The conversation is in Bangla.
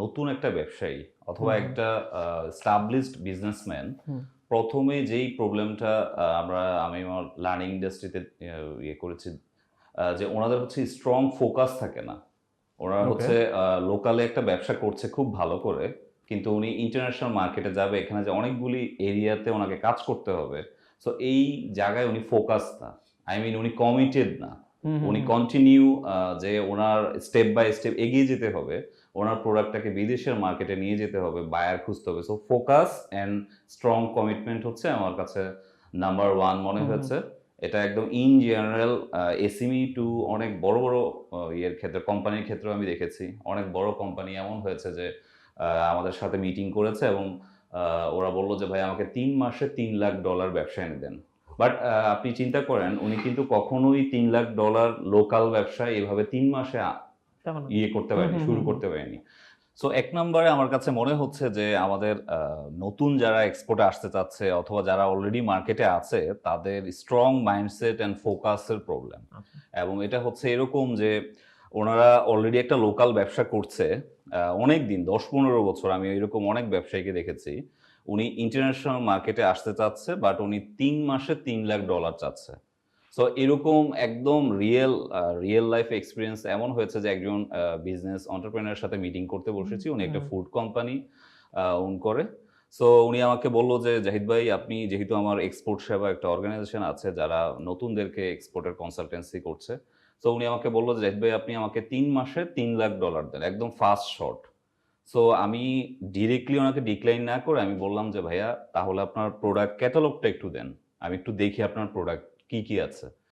নতুন একটা ব্যবসায়ী অথবা একটা স্টাবলিশড বিজনেসম্যান প্রথমে যেই প্রবলেমটা আমরা আমি আমার লার্নিং ইন্ডাস্ট্রিতে ইয়ে করেছি যে ওনাদের হচ্ছে স্ট্রং ফোকাস থাকে না। ওনারা. হচ্ছে লোকালে একটা ব্যবসা করছে খুব ভালো করে কিন্তু উনি ইন্টারন্যাশনাল মার্কেটে যাবে এখানে যে অনেকগুলি এরিয়াতে ওনাকে কাজ করতে হবে। সো এই জায়গায় উনি ফোকাস না। আই মিন উনি কমিটেড না। উনি কন্টিনিউ যে ওনার স্টেপ বাই স্টেপ এগিয়ে যেতে হবে ওনার প্রোডাক্টটাকে বিদেশের মার্কেটে নিয়ে যেতে হবে বায়ার খুঁজতে হবে। So focus and strong commitment হচ্ছে আমার কাছে নাম্বার ওয়ান মনে হয়েছে এটা একদম ইন জেনারেল এসিমি টু অনেক বড় বড় ইয়ের ক্ষেত্রে কোম্পানির ক্ষেত্রেও আমি দেখেছি। অনেক বড় কোম্পানি এমন হয়েছে যে আহ, আমাদের সাথে মিটিং করেছে এবং ওরা বলল যে ভাই আমাকে তিন মাসে তিন লাখ ডলার ব্যবসা এনে দেন। বাট আপনি চিন্তা করেন উনি কিন্তু কখনোই তিন লাখ ডলার লোকাল ব্যবসা এভাবে তিন মাসে। ইয়ে করতে পারেনি শুরু করতে পারেনি সো এক নম্বরে আমার কাছে মনে হচ্ছে যে আমাদের নতুন যারা এক্সপোর্টে আসতে চাচ্ছে অথবা যারা অলরেডি মার্কেটে আছে তাদের স্ট্রং মাইন্ডসেট অ্যান্ড ফোকাসের প্রবলেম। এবং এটা হচ্ছে এরকম যে ওনারা অলরেডি একটা লোকাল ব্যবসা করছে অনেক দিন দশ পনেরো বছর আমি এরকম অনেক ব্যবসায়ীকে দেখেছি উনি ইন্টারন্যাশনাল মার্কেটে আসতে চাচ্ছে বাট উনি তিন মাসে তিন লাখ ডলার চাচ্ছে। সো এরকম একদম রিয়েল রিয়েল লাইফ এক্সপিরিয়েন্স এমন হয়েছে যে একজন বিজনেস অন্টারপ্রেনারের সাথে মিটিং করতে বসেছি উনি একটা ফুড কোম্পানি ওন করে। সো উনি আমাকে বলল যে জাহিদ ভাই আপনি যেহেতু আমার এক্সপোর্ট সেবা একটা অর্গানাইজেশন আছে যারা নতুনদেরকে এক্সপোর্টের কনসালটেন্সি করছে। সো উনি আমাকে বলল যে জাহিদ ভাই আপনি আমাকে তিন মাসে তিন লাখ ডলার দেন একদম ফাস্ট শর্ট সো আমি ডিরেক্টলি ওনাকে ডিক্লাইন না করে আমি বললাম যে, ভাইয়া, তাহলে আপনার প্রোডাক্ট ক্যাটালগটা একটু দেন। আমি একটু দেখি আপনার প্রোডাক্ট কি কি আছে।